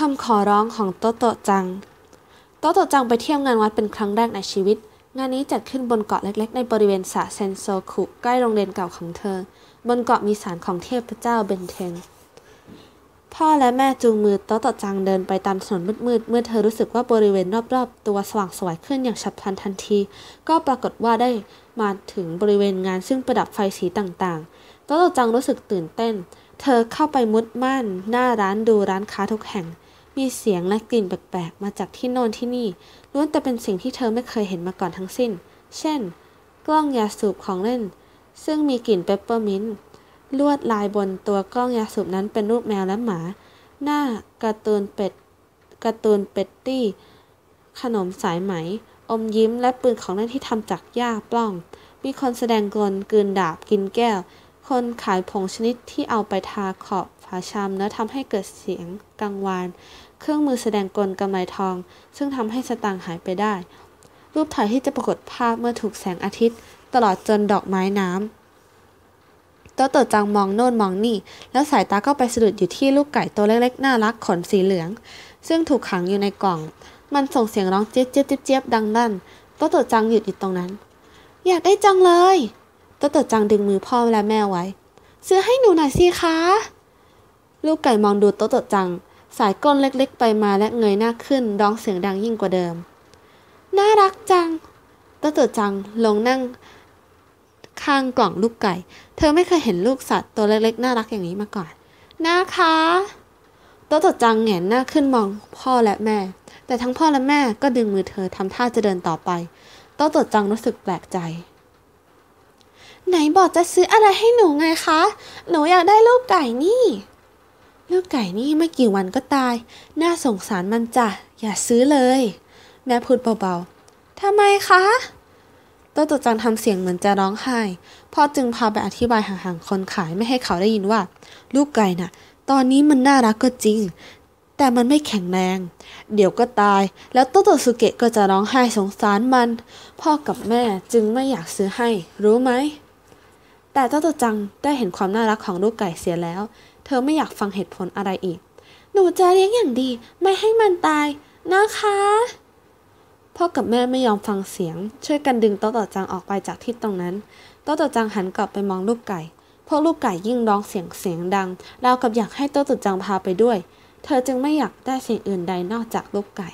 คำขอร้องของโตโตจัง โตโตจังไปเที่ยวงานวัดเป็นครั้งแรกในชีวิต งานนี้จัดขึ้นบนเกาะเล็ก ๆ ในบริเวณสระเซนโซคุใกล้โรงเรียนเก่าของเธอ บนเกาะมีศาลของเทพเจ้าเบนเทน พ่อและแม่จูงมือโตโตจังเดินไปตามถนนมืดๆ เมื่อเธอรู้สึกว่าบริเวณรอบๆ ตัวสว่างสวยขึ้นอย่างฉับพลันทันที ก็ปรากฏว่าได้มาถึงบริเวณงานซึ่งประดับไฟสีต่างๆ โตโตจังรู้สึกตื่นเต้น เธอเข้าไปมุดม่านหน้าร้านดูร้านค้าทุกแห่ง มีเสียงและกลิ่นแปลกๆ มาจากที่โน่นที่นี่ ล้วนแต่เป็นสิ่งที่เธอไม่เคยเห็นมาก่อนทั้งสิ้น เช่น กล้องยาสูบของเล่น ซึ่งมีกลิ่นเปปเปอร์มินต์ ลวดลายบนตัวกล้องยาสูบนั้นเป็นรูปแมวและหมา หน้าการ์ตูนเป็ดการ์ตูนเป็ดตี้ ขนมสายไหม อมยิ้มและปืนของเล่นที่ทำจากหญ้าปล้อง มีคนแสดงกลนกลืนดาบกินแก้ว คนขายผงชนิดที่เอาไปทาขอบฝาชามแล้วทำให้เกิดเสียงกังวาน เครื่องมือแสดงกลกำไลทอง ซึ่งทำให้สตางค์หายไปได้ รูปถ่ายที่จะปรากฏภาพเมื่อถูกแสงอาทิตย์ ตลอดจนดอกไม้น้ำโตโตจังมองโน่นมองนี่ แล้วสายตาก็ไปสะดุดอยู่ที่ลูกไก่ตัวเล็กๆ น่ารักขนสีเหลือง ซึ่งถูกขังอยู่ในกล่อง มันส่งเสียงร้องเจี๊ยบเจี๊ยบเจี๊ยบดังลั่นโตโตจังหยุดอยู่ตรงนั้น อยากได้จังเลย โตโตจังดึงมือพ่อและแม่ไว้ ซื้อให้หนูหน่อยสิคะ ลูกไก่มองดูโตโตจัง สายก้นเล็กๆ ไปมาและเงยหน้าขึ้นร้องเสียงดังยิ่งกว่าเดิม น่ารักจังโตโตจังลงนั่ง ข้างกล่องลูกไก่ เธอไม่เคยเห็นลูกสัตว์ตัวเล็กๆ น่ารักอย่างนี้มาก่อน นะคะโตโตจังแหงนหน้าขึ้นมองพ่อและแม่ แต่ทั้งพ่อและแม่ก็ดึงมือเธอทำท่าจะเดินต่อไปโตโตจังรู้สึกแปลกใจ ไหนบอกจะซื้ออะไรให้หนูไงคะ หนูอยากได้ลูกไก่นี่ ลูกไก่นี่ไม่กี่วันก็ตาย น่าสงสารมันจ้ะ อย่าซื้อเลย แม่พูดเบาๆทำไมคะโตโตจังทำเสียงเหมือนจะร้องไห้ พ่อจึงพาไปอธิบายห่างๆคนขายไม่ให้เขาได้ยินว่า ลูกไก่น่ะ ตอนนี้มันน่ารักก็จริง แต่มันไม่แข็งแรง เดี๋ยวก็ตาย แล้วโตโตสุเกะก็จะร้องไห้สงสารมัน พ่อกับแม่จึงไม่อยากซื้อให้ รู้ไหม แต่โตโตจังได้เห็นความน่ารักของลูกไก่เสียแล้ว เธอไม่อยากฟังเหตุผลอะไรอีก หนูจะเลี้ยงอย่างดีไม่ให้มันตายนะคะ พ่อกับแม่ไม่ยอมฟังเสียง ช่วยกันดึงโต๊ะต่อจังออกไปจากที่ตรงนั้นโต๊ะต่อจังหันกลับไปมองลูกไก่ พวกลูกไก่ยิ่งร้องเสียงเสียงดังราวกับอยากให้โต๊ะต่อจังพาไปด้วย เธอจึงไม่อยากได้สิ่งอื่นใดนอกจากลูกไก่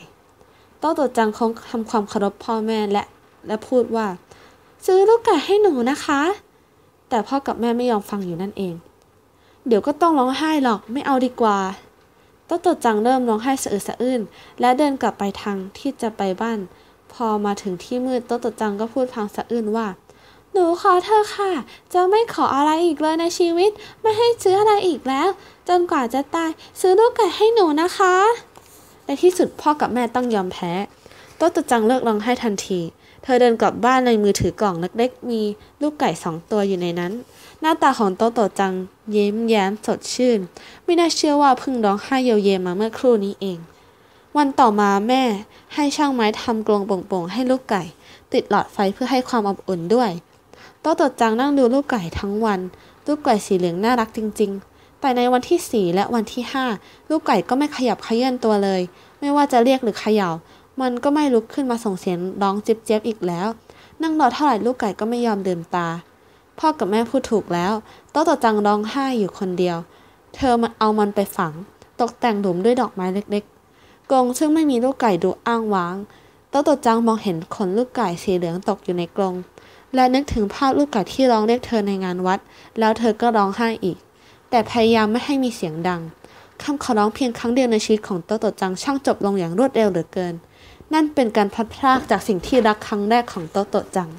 โต๊ะต่อจังคงทำความเคารพพ่อแม่และและพูดว่า ซื้อลูกไก่ให้หนูนะคะ แต่พ่อกับแม่ไม่ยอมฟังอยู่นั่นเอง เดี๋ยวก็ต้องร้องไห้หรอกไม่เอาดีกว่าโต๊ะต่อจังเริ่มร้องไห้สะอึกสะอื้นและเดินกลับไปทางที่จะไปบ้าน พอมาถึงที่มืดโต๊ะต่อจังก็พูดพังสะอื้นว่า หนูขอเธอค่ะ จะไม่ขออะไรอีกเลยในชีวิต ไม่ให้ซื้ออะไรอีกแล้ว จนกว่าจะตายซื้อลูกไก่ให้หนูนะคะ ในที่สุดพ่อกับแม่ต้องยอมแพ้ โต๊ะต่อจังเลิกร้องไห้ทันที เธอเดินกลับบ้านในมือถือกล่องเล็กๆ มีลูกไก่สองตัวอยู่ในนั้น หน้าตาของโต๊ะต่อจังเยิ้มแย้มสดชื่น ไม่น่าเชื่อว่าเพิ่งร้องไห้เยาเยมาเมื่อครู่นี้เอง วันต่อมาแม่ให้ช่างไม้ทำกรงโป่งๆให้ลูกไก่ ติดหลอดไฟเพื่อให้ความอบอุ่นด้วยโต๊ะต่อจังนั่งดูลูกไก่ทั้งวัน ลูกไก่สีเหลืองน่ารักจริง ๆแต่ในวันที่สี่และวันที่ห้าลูกไก่ก็ไม่ขยับเขยื่อนตัวเลย ไม่ว่าจะเรียกหรือเขย่า มันก็ไม่ลุกขึ้นมาส่งเสียงร้องเจ็บอีกแล้ว นั่งรอเท่าไหร่ลูกไก่ก็ไม่ยอมเดินตา พ่อกับแม่พูดถูกแล้วโต๊ะต่อจังร้องไห้อยู่คนเดียว เธอมาเอามันไปฝัง ตกแต่งหลุมด้วยดอกไม้เล็กๆกรงซึ่งไม่มีลูกไก่ดูอ้างว้างโต๊ะต่อจังมองเห็นขนลูกไก่สีเหลืองตกอยู่ในกรงและนึกถึงภาพลูกไก่ที่ร้องเรียกเธอในงานวัด แล้วเธอก็ร้องไห้อีก แต่พยายามไม่ให้มีเสียงดัง คำขอร้องเพียงครั้งเดียวในชีวิตของโตโตจังช่างจบลงอย่างรวดเร็วเหลือเกิน นั่นเป็นการพลัดพรากจากสิ่งที่รักครั้งแรกของโตโตจัง